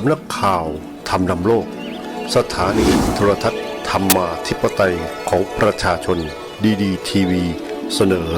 สำนักข่าวทำนำโลก สถานีโทรทัศน์ธรรมาธิปไตยของประชาชนดีดีทีวี เสนอ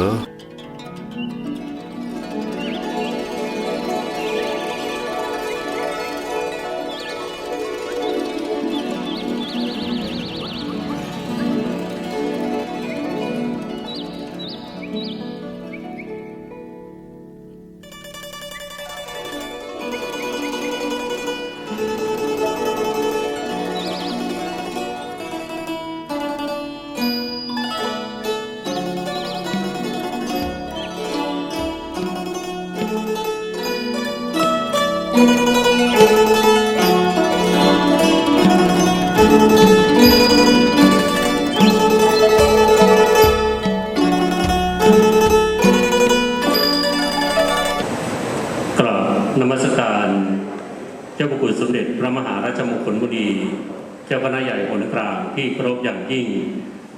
จ้าคณะใหญ่หนกลางที่เคารพอย่างยิ่ง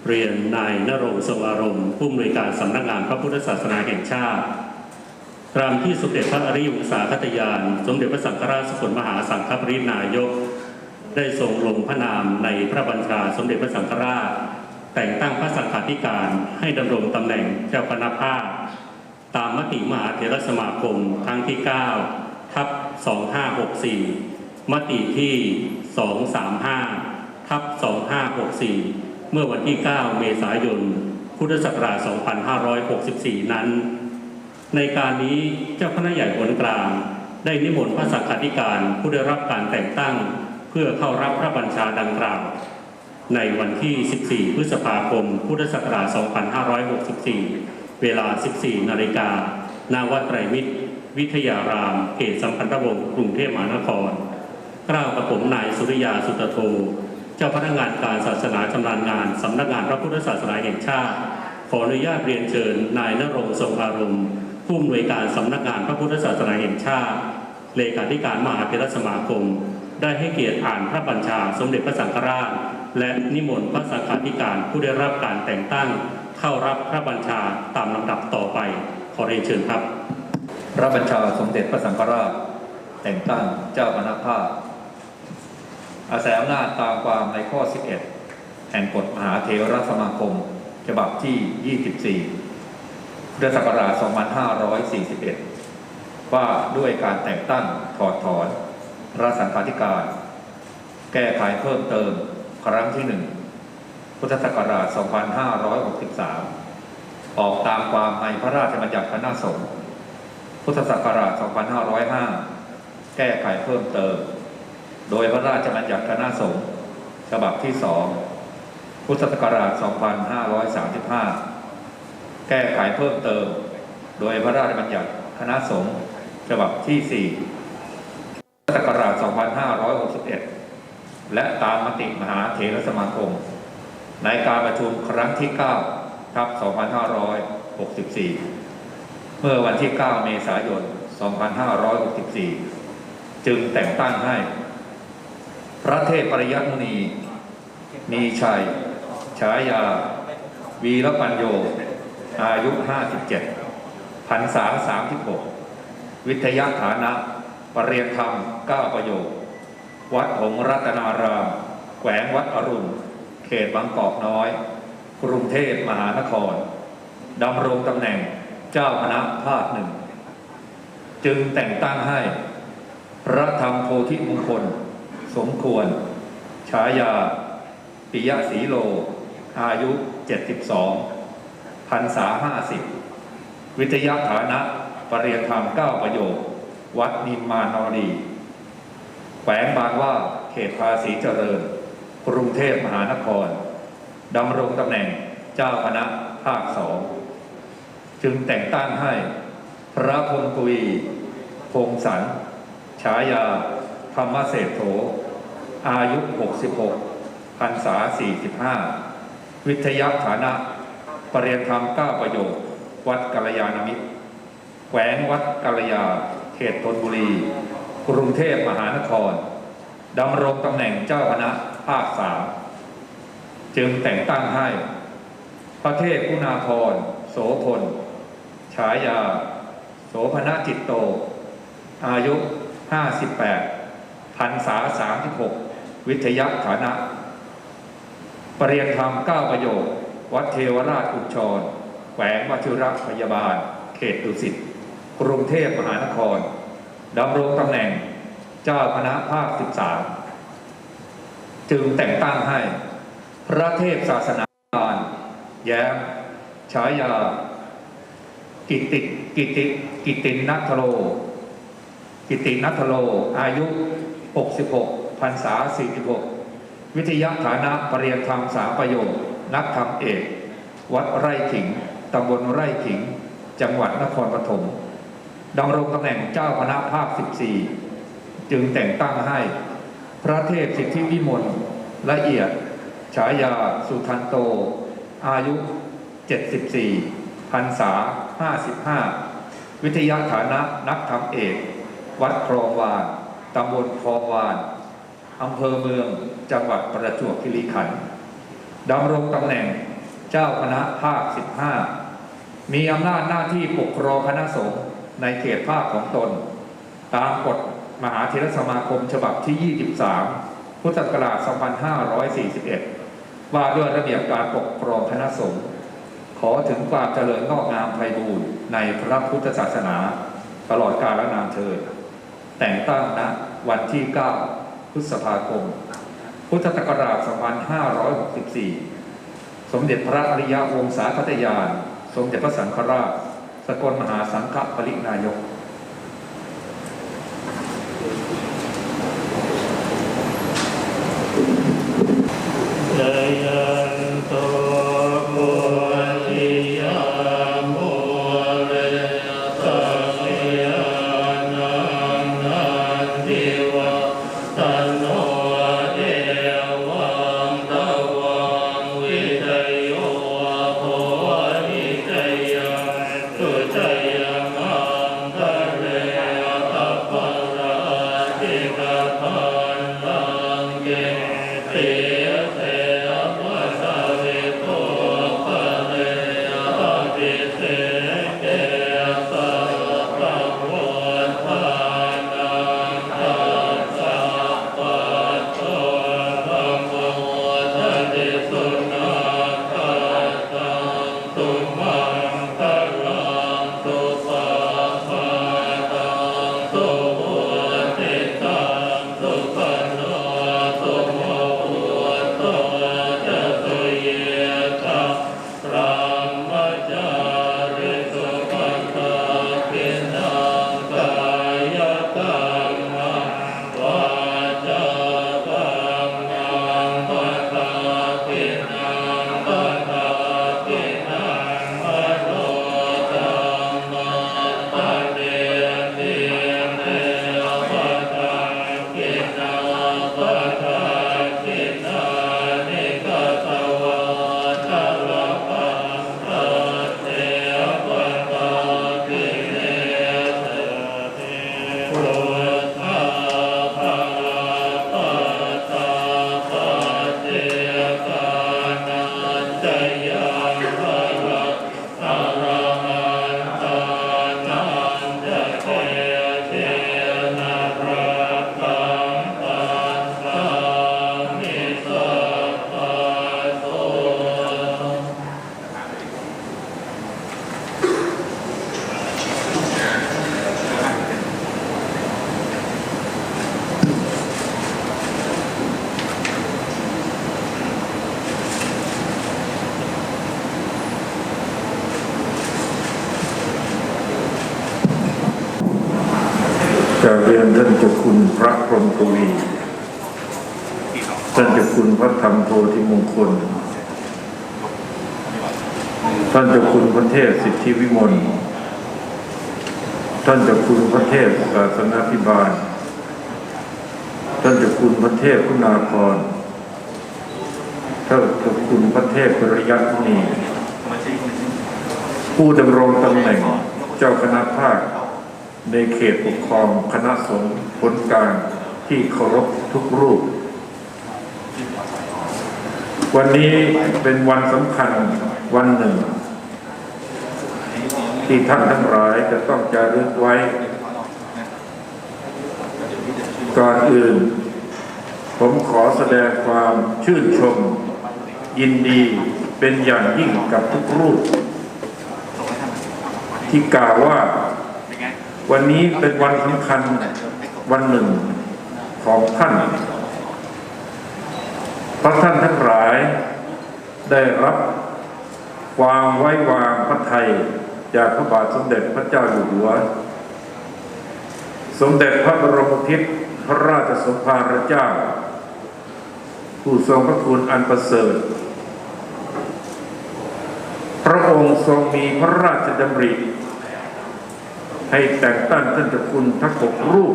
เรียนนายนรงสวารมณ์ผู้อำนวยการสำนักงานพระพุทธศาสนาแห่งชาติตามที่สมเด็จพระอริยวงศาคตยาน สมเด็จพระสังฆราชสกลมหาสังฆปรินายก ได้ทรงลงพระนามในพระบัญชาสมเด็จพระสังฆราช แต่งตั้งพระสังฆาธิการให้ดำรงตำแหน่งเจ้าคณะภาค ตามมติมหาเถรสมาคมครั้งที่ 9 ทับ 2564 มติที่ 235 ทับ2564 เมื่อวันที่ 9 เมษายน พุทธศักราช 2564 นั้น ในการนี้เจ้าคณะใหญ่คนกลาง ได้นิมนต์พระสังฆาธิการผู้ได้รับการแต่งตั้ง เพื่อเข้ารับพระบัญชาดังกล่าวในวันที่ 14 พฤษภาคม พุทธศักราช 2564 เวลา 14 นาฬิกาณวัดไตรมิตร วิทยาราม เขตสัมพันธวงศ์ กรุงเทพมหานครกล่าวกับผมนายสุริยาสุตโท จ้าพนักงานการศาสนาชำนาญงานสำนักงานพระพุทธศาสนาแห่งชาติ ขออนุญาตเรียนเชิญนายนรงทรงอารมณ์ผู้อำนวยการสำนักงานพระพุทธศาสนาแห่งชาติ เลขาธิการมหาเถรสมาคม ได้ให้เกียรติอ่านพระบัญชาสมเด็จพระสังฆราช และนิมนต์พระสังฆาธิการผู้ได้รับการแต่งตั้ง เข้ารับพระบัญชาตามลำดับต่อไป ขอเรียนเชิญครับ พระบัญชาสมเด็จพระสังฆราช แต่งตั้งเจ้าคณะภาค อาศัยอำนาจตามความในข้อ 11 แห่งกฎมหาเถรสมาคม ฉบับที่ 24พุทธศักราช 2541 ว่าด้วยการแต่งตั้งถอดถอนพระสังฆาธิการ แก้ไขเพิ่มเติมครั้งที่ 1 พุทธศักราช 2563 ออกตามความในพระราชบัญญัติคณะสงฆ์พุทธศักราช 2505 แก้ไขเพิ่มเติม โดยพระราชบัญญัติคณะสงฆ์ฉบับที่2พุทธศักราช 2535 แก้ไขเพิ่มเติม โดยพระราชบัญญัติคณะสงฆ์ฉบับที่ 4 พุทธศักราช 2561 และตามมติมหาเถรสมาคม ในการประชุมครั้งที่ 9 ทับ 2564 เมื่อวันที่ 9 เมษายน 2564 จึงแต่งตั้งให้ พระเทพปริยัตมุนี มีชัย ฉายา วีรปัญโย อายุ 57พรรษา36 วิทยาฐานะ ปรริยนธรรม 9 ประโยค วัดหงส์รัตนาราม แขวงวัดอรุณ เขตบางกอกน้อย กรุงเทพมหานครดำรงตำแหน่งเจ้าคณะภาคหนึ่ง จึงแต่งตั้งให้ พระธรรมโพธิมงคล สมควร ฉายา ปิยะสีโล อายุ 72พรรษา 50 วิทยาฐานะปรริยนธรรม 9 ประโยค วัดนิมมานอรีแขวงบางว่าเขตภาษีเจริญ กรุงเทพมหานครดำรงตำแหน่งเจ้าคณะภาคสองจึงแต่งตั้งให้พระพลกุยพงสัน ฉายา ธรรมเศรษโถ อายุ 66พรรษา 45 วิทยาฐานะปรริยนธรรม 9 ประโยควัดกัลยาณมิตรแขวงวัดกัลยา เขตธนบุรี กรุงเทพมหานครดำรงตำแหน่งเจ้าคณะภาคสามจึงแต่งตั้งให้ พระเทพกุณาพร โสพล ฉายา โสพณจิตโต อายุ 58พรพันษาสามสิบหก วิทยาฐานะ ปรริยนธรรมเก้าประโยค วัดเทวราชอุชรแขวงวชิรพยาบาล เขตดุสิตกรุงเทพมหานครดำรงตำแหน่งเจ้าคณะภาค 13 จึงแต่งตั้งให้ พระเทพศาสนาจารแย้มฉายา กิติกิติกิตินัทโล กิตินัทโล อายุ 66 พรรษา 46 วิทยาฐานะปรริยนธรรมสามประโยค นักธรรมเอก วัดไร่ขิง ตำบลไร่ขิง จังหวัดนครปฐมดำรงตำแหน่งเจ้าคณะภาค 14 จึงแต่งตั้งให้ พระเทพสิทธิวิมลละเอียด ฉายาสุทันโต อายุ 74พรรษา 55 วิทยาฐานะนักธรรมเอก วัดคลองวานตำบลคลองวาน อำเภอเมืองจังหวัดประจวบคีรีขันธ์ดำรงตำแหน่งเจ้าคณะภาค 15 มีอำนาจหน้าที่ปกครองคณะสงฆ์ในเขตภาคของตน ตามกฎมหาเถรสมาคมฉบับที่ 23 พุทธศักราช 2541 ว่าด้วยระเบียบการปกครองคณะสงฆ์ขอถึงความเจริญงอกงามไพบูรณ์ในพระพุทธศาสนา ตลอดกาลนานเทินแต่งตั้งณวันที่ 9 พฤษภาคม พุทธศักราช 2564 สมเด็จพระอริยวงศาคตยาน สมเด็จพระสังฆราช สกลมหาสังฆปรินายก กราบเรียนท่านเจ้าคุณพระพรหมกวีท่านเจ้าคุณพระธรรมโพธิมงคล ท่านเจ้าคุณพระเทพสิทธิวิมล ท่านเจ้าคุณพระเทพศาสนาธิบาล ท่านเจ้าคุณพระเทพคุณาภรท่านเจ้าคุณพระเทพปริยัติมุนีผู้ดำรงตำแหน่งเจ้าคณะภาค ในเขตปกครองคณะสงฆ์ผลกลารที่เคารพทุกรูป วันนี้เป็นวันสำคัญวันหนึ่ง ที่ท่านทั้งหลายจะต้องจารึกไว้ ก่อนอื่น ผมขอแสดงความชื่นชม ยินดีเป็นอย่างยิ่งกับทุกรูป ที่กล่าวว่า วันนี้เป็นวันสำคัญวันหนึ่งของท่านเพราะท่านทั้งหลายได้รับความไว้วางพระไทยจากพระบาทสมเด็จพระเจ้าอยู่หัว สมเด็จพระบรมทิศพระราชสมภารเจ้า ผู้ทรงพระคุณอันประเสริฐ พระองค์ทรงมีพระราชดำริ ให้แต่งตั้งท่านเจ้าคุณทั้งหกรูป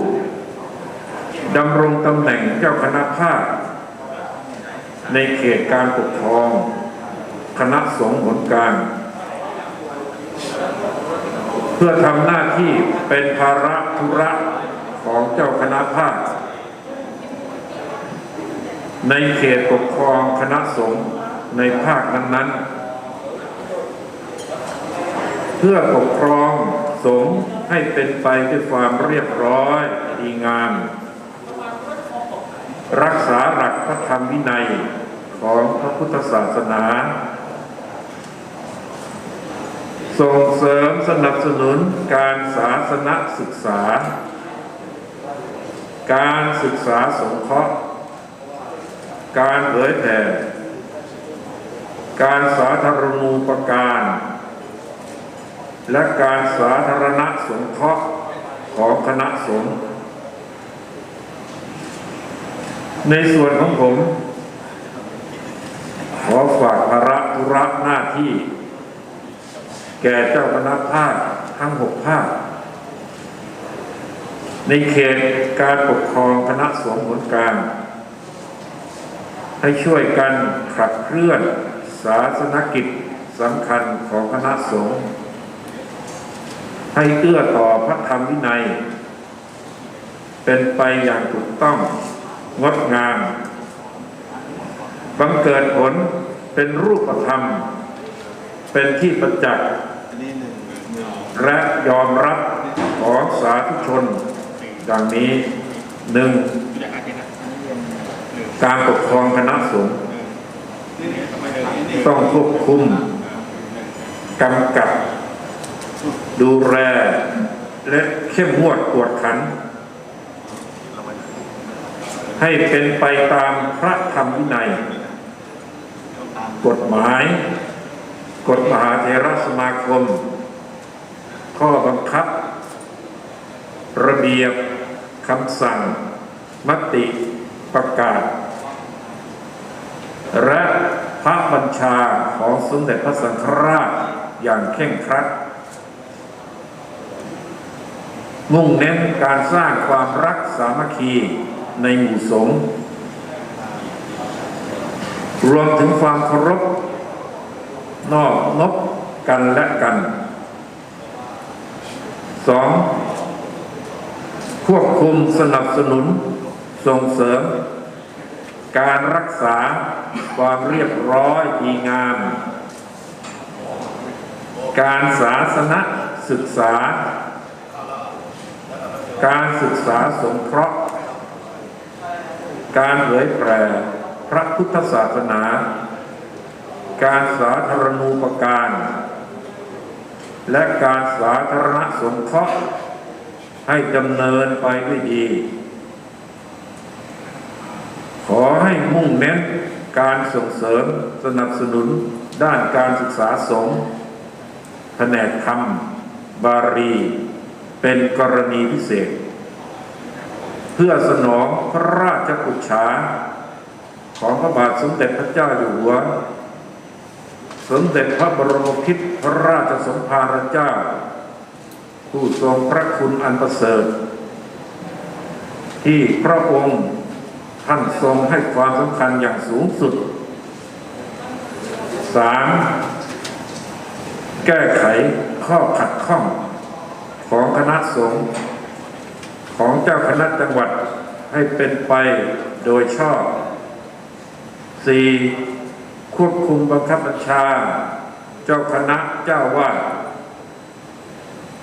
ดำรงตำแหน่งเจ้าคณะภาค ในเขตการปกครอง คณะสงฆ์หนกลางเพื่อทำหน้าที่เป็นภาระธุระของเจ้าคณะภาค ในเขตปกครองคณะสงฆ์ในภาคนั้นๆ เพื่อปกครอง สงฆ์ให้เป็นไปด้วยความเรียบร้อยดีงาม รักษาหลักพระธรรมวินัยของพระพุทธศาสนา ส่งเสริมสนับสนุนการศาสนศึกษา การศึกษาสงเคราะห์ การเผยแผ่ การสาธารณูปการ และการสาธารณสงเคราะห์ของคณะสงฆ์ในส่วนของผม ขอฝากภาระธุระหน้าที่ แก่เจ้าคณะภาคทั้งหกภาค ในเขตการปกครองคณะสงฆ์หนกลางให้ช่วยกันขับเคลื่อนศาสนกิจสำคัญของคณะสงฆ์ ให้เอื้อต่อพระธรรมวินัย เป็นไปอย่างถูกต้องงดงามบังเกิดผลเป็นรูปธรรม เป็นที่ประจักษ์และยอมรับของสาธุชน ดังนี้หนึ่งการปกครองคณะสงฆ์ต้องควบคุมกำกับ ดูแลและเข้มงวดกวดขัน ให้เป็นไปตามพระธรรมวินัย กฎหมาย กฎมหาเถรสมาคม ข้อบังคับ ระเบียบคำสั่ง มติประกาศ และพระบัญชาของสมเด็จพระสังฆราชอย่างเข่งครัด มุ่งเน้นการสร้างความรักสามัคคีในหมู่สงฆ์รวมถึงความเคารพนอบนบกันและกันสองควบคุมสนับสนุนส่งเสริม การรักษาความเรียบร้อยดีงาม การศาสนศึกษา การศึกษาสงเคราะห์ การเผยแผ่พระพุทธศาสนา การสาธารณูปการ และการสาธารณสงเคราะห์ให้ดำเนินไปด้วยดี ขอให้มุ่งเน้นการส่งเสริมสนับสนุนด้านการศึกษาสงฆ์แผนกธรรม บาลี เป็นกรณีพิเศษ เพื่อสนองพระราชกุศาของพระบาทสมเด็จพระเจ้าอยู่หัว สมเด็จพระบรมคิดพระราชสมภารเจ้า ผู้ทรงพระคุณอันประเสริฐ ที่พระองค์ท่านทรงให้ความสำคัญอย่างสูงสุดสามแก้ไขข้อขัดข้อง ของคณะสงฆ์ของเจ้าคณะจังหวัดให้เป็นไปโดยชอบสี่ควบคุมบังคับบัญชา เจ้าคณะเจ้าวาด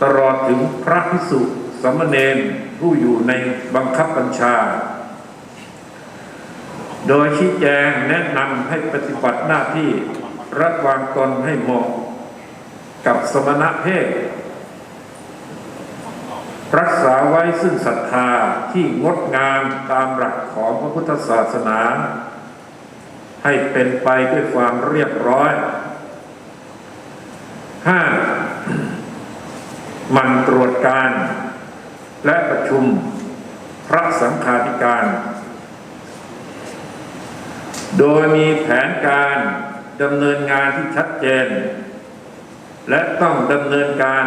ตลอดถึงพระพิสุสามเณรผู้อยู่ในบังคับบัญชา โดยชี้แจงแนะนำให้ปฏิบัติหน้าที่รัดวางตนให้เหมาะกับสมณะเพศ รักษาไว้ซึ่งศรัทธาที่งดงามตามหลักของพระพุทธศาสนา ให้เป็นไปด้วยความเรียบร้อยห้ามันตรวจการ และประชุมพระสังฆาธิการ โดยมีแผนการดำเนินงานที่ชัดเจน และต้องดำเนินการ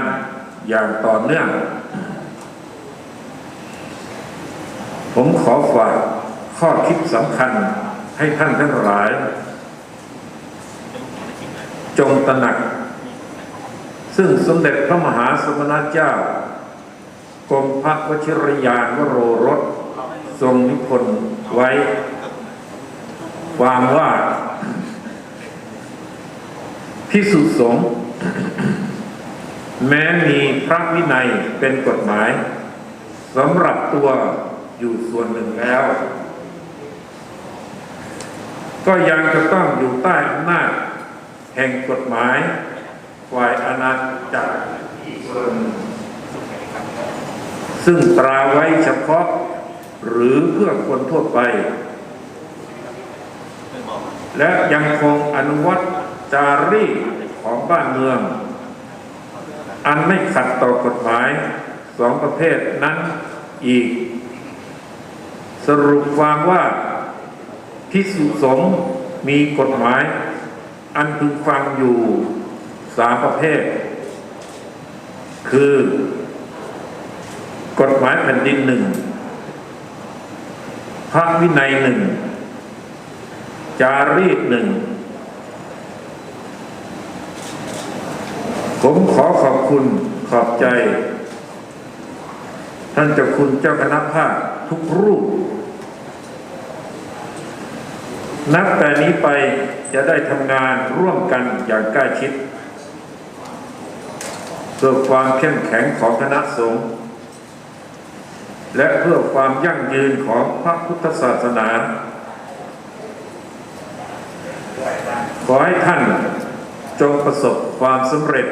อย่างต่อเนื่อง ผมขอฝากข้อคิดสำคัญให้ท่านทั้งหลาย จงตระหนัก ซึ่งสมเด็จพระมหาสมณเจ้ากรมพระวชิรยานวโรรสทรงนิพนธ์ไว้ ความว่าพิสุสงแม้มีพระวินัยเป็นกฎหมายสำหรับตัว อยู่ส่วนหนึ่งแล้ว ก็ยังจะต้องอยู่ใต้อำนาจแห่งกฎหมายฝ่ายอาณาจักรอีกส่วนซึ่งตราไว้เฉพาะหรือเพื่อคนทั่วไป และยังคงอนุวัตจารีตของบ้านเมือง อันไม่ขัดต่อกฎหมายสองประเภทนั้นอีก สรุปความว่าพิสุสงมีกฎหมาย อันพึงฟังอยู่สามประเภท คือ กฎหมายแผ่นดินหนึ่งพระวินัยหนึ่ง จารีตหนึ่ง ผมขอขอบคุณขอบใจ ท่านเจ้าคุณเจ้าคณะภาคทุกรูป นับแต่นี้ไปจะได้ทำงานร่วมกันอย่างใกล้ชิดเพื่อความเข้มแข็งของคณะสงฆ์และเพื่อความยั่งยืนของพระพุทธศาสนา ขอให้ท่านจงประสบความสำเร็จ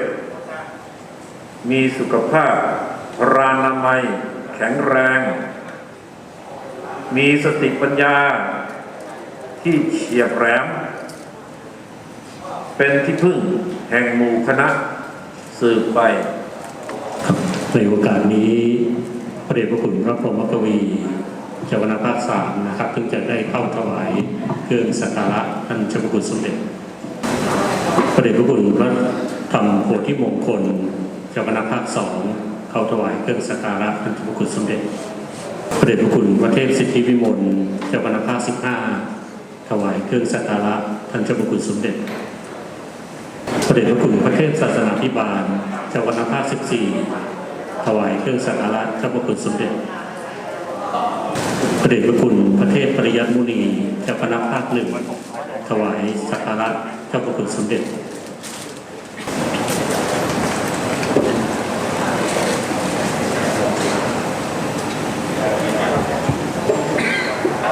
มีสุขภาพรานามัย แข็งแรง มีสติปัญญา ที่เฉียบแหลม เป็นที่พึ่งแห่งหมู่คณะสืบไป ในโอกาสนี้พระเดชพระคุณพระพรหมกวีเจ้าคณะภาคสามนะครับเพิ่งจะได้เข้าถวายเครื่องสักการะท่านเจ้าพระคุณสมเด็จพระเดชพระคุณพระธรรมโพธิมงคลเจ้าคณะภาคสองเข้าถวายเครื่องสักการะท่านเจ้าพระคุณสมเด็จพระเดชพระคุณพระเทพสิทธิวิมลเจ้าคณะภาคสิบห้า ถวายเครื่องสักการะท่านเจ้าพระคุณสมเด็จพระเดชพระคุณพระเทพศาสนาธิบาลเจ้าคณะภาคสิบสี่ถวายเครื่องสักการะเจ้าพระคุณสมเด็จพระเดชพระคุณพระเทพปริยัติมุนีเจ้าคณะภาคหนึ่งถวายสักการะเจ้าพระคุณสมเด็จ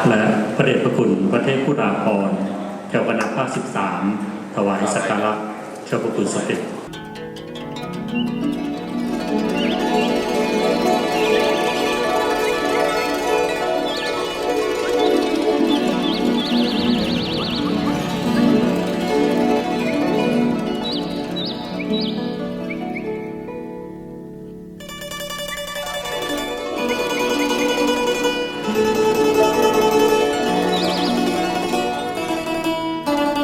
และ พระเดชพระคุณพระเทพพุทธาภรณ์เจ้าคณะภาคสิบสามถวายสักการะเจ้าพระคุณสมเด็จ